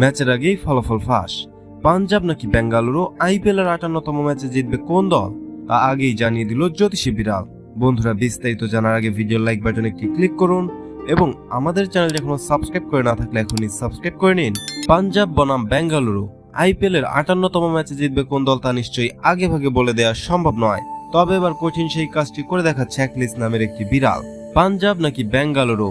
ম্যাচের আগেই ফলাফল ফাঁস। পাঞ্জাব নাকি বেঙ্গালুরু আইপিএল এর আটান্নতম ম্যাচে জিতবে কোন দল, তা আগেই জানিয়ে দিল জ্যোতিষী বিড়াল। বন্ধুরা, বিস্তারিত জানার আগে ভিডিও লাইক বাটনে একটি ক্লিক করুন এবং আমাদের চ্যানেলটি এখনও সাবস্ক্রাইব করে না থাকলে এখনই সাবস্ক্রাইব করে নিন। পাঞ্জাব বনাম বেঙ্গালুরু আইপিএল এর আটান্নতম ম্যাচে জিতবে কোন দল তা নিশ্চয়ই আগে ভাগে বলে দেওয়া সম্ভব নয়। তবে এবার কঠিন সেই কাজটি করে দেখাচ্ছে একলিস নামের একটি বিড়াল। পাঞ্জাব নাকি বেঙ্গালুরু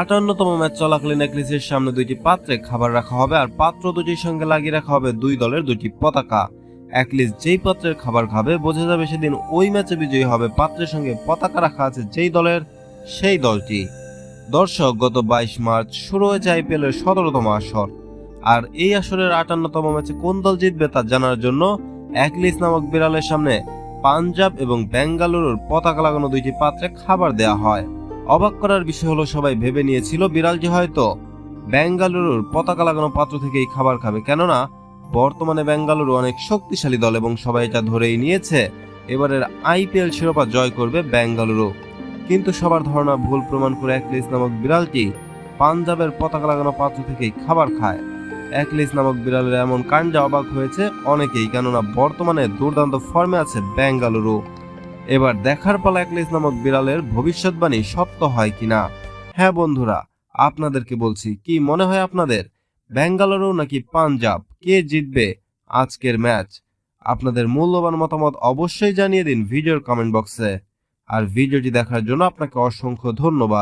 আটান্নতম ম্যাচ চলাকালীন একলিসের সামনে দুইটি পাত্রে খাবার রাখা হবে আর পাত্র দুটির সঙ্গে লাগিয়ে রাখা হবে দুই দলের দুটি পতাকা। একলিস যেই পাত্রের খাবার খাবে, বোঝা যাবে সেদিন ওই ম্যাচে বিজয়ী হবে পাত্রের সঙ্গে পতাকা রাখা আছে যেই দলের, সেই দলটি। দর্শক, গত বাইশ মার্চ শুরু হয়েছে আইপিএল এর সতেরোতম আসর। আর এই আসরের আটান্নতম ম্যাচে কোন দল জিতবে তা জানার জন্য একলিস নামক বিড়ালের সামনে পাঞ্জাব এবং বেঙ্গালুরুর পতাকা লাগানো দুইটি পাত্রে খাবার দেয়া হয়। অবাক করার বিষয় হলো, সবাই ভেবে নিয়েছিল বিড়ালটি হয়তো বেঙ্গালুরুর পতাকা লাগানো পাত্র থেকেই খাবার খাবে। কেননা, বর্তমানে বেঙ্গালুরু অনেক শক্তিশালী দল এবং সবাই এটা ধরেই নিয়েছে, এবারের আইপিএল শিরোপা জয় করবে বেঙ্গালুরু কিন্তু সবার ধারণা ভুল প্রমাণ করে একলিস নামক বিড়ালটি পাঞ্জাবের পতাকা লাগানো পাত্র থেকেই খাবার খায়। একলিস নামক বিড়ালের এমন কাণ্ডে অবাক হয়েছে অনেকেই, কেননা বর্তমানে দুর্দান্ত ফর্মে আছে বেঙ্গালুরু এবার দেখার পালা একলিস নামক বিড়ালের ভবিষ্যৎবাণী সত্য হয় কিনা? হ্যাঁ বন্ধুরা, আপনাদেরকে বলছি, কি মনে হয় আপনাদের? ব্যাঙ্গালোরও নাকি পাঞ্জাব? কে জিতবে আজকের ম্যাচ? আপনাদের মূল্যবান মতামত অবশ্যই জানিয়ে দিন ভিডিওর কমেন্ট বক্সে। আর ভিডিওটি দেখার জন্য আপনাকে অসংখ্য ধন্যবাদ।